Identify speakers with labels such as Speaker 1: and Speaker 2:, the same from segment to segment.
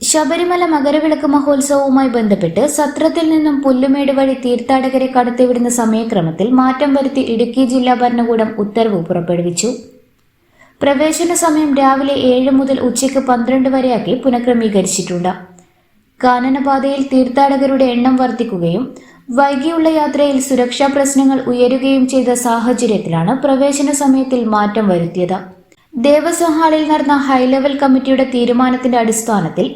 Speaker 1: ശബരിമല മകരവിളക്ക് മഹോത്സവവുമായി ബന്ധപ്പെട്ട് സത്രത്തിൽ നിന്നും പുല്ലുമേട് വഴി തീർത്ഥാടകരെ കടത്തിവിടുന്ന സമയക്രമത്തിൽ മാറ്റം വരുത്തി ഇടുക്കി ജില്ലാ ഭരണകൂടം ഉത്തരവ് പുറപ്പെടുവിച്ചു. പ്രവേശന സമയം രാവിലെ ഏഴ് മുതൽ ഉച്ചയ്ക്ക് പന്ത്രണ്ട് വരെയാക്കി പുനഃക്രമീകരിച്ചിട്ടുണ്ട്. കാനനപാതയിൽ തീർത്ഥാടകരുടെ എണ്ണം വർദ്ധിക്കുകയും വൈകിയുള്ള യാത്രയിൽ സുരക്ഷാ പ്രശ്നങ്ങൾ ഉയരുകയും ചെയ്ത സാഹചര്യത്തിലാണ് പ്രവേശന സമയത്തിൽ മാറ്റം വരുത്തിയത്. ദേവസ്വം ഹാളിൽ നടന്ന ഹൈലെവൽ കമ്മിറ്റിയുടെ തീരുമാനത്തിന്റെ അടിസ്ഥാനത്തിൽ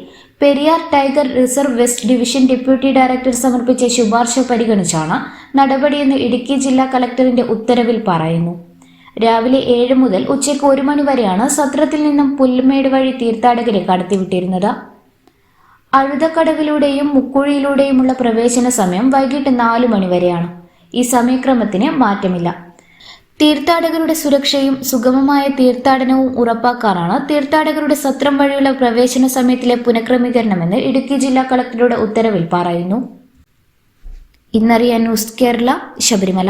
Speaker 1: Periyar tiger reserve west division deputy director സമർപ്പിച്ച ശുപാർശ പരിഗണിച്ചാണ് നടപടിയെന്ന് ഇടുക്കി ജില്ലാ കളക്ടറിന്റെ ഉത്തരവിൽ പറയുന്നു. രാവിലെ ഏഴ് മുതൽ ഉച്ചയ്ക്ക് ഒരു മണി വരെയാണ് സത്രത്തിൽ നിന്നും പുല്ലുമേട് വഴി തീർത്ഥാടകരെ കടത്തിവിട്ടിരുന്നത്. അഴുതക്കടവിലൂടെയും മുക്കുഴിയിലൂടെയുമുള്ള പ്രവേശന സമയം വൈകിട്ട് നാലു മണി വരെയാണ്. ഈ സമയക്രമത്തിന് മാറ്റമില്ല. തീർത്ഥാടകരുടെ സുരക്ഷയും സുഗമമായ തീർത്ഥാടനവും ഉറപ്പാക്കാനാണ് തീർത്ഥാടകരുടെ സത്രം വഴിയുള്ള പ്രവേശന സമയത്തിലെ പുനഃക്രമീകരണമെന്ന് ഇടുക്കി ജില്ലാ കളക്ടറുടെ ഉത്തരവിൽ പറയുന്നു. ഇന്നറിയാൻ ന്യൂസ് കേരള ശബരിമല.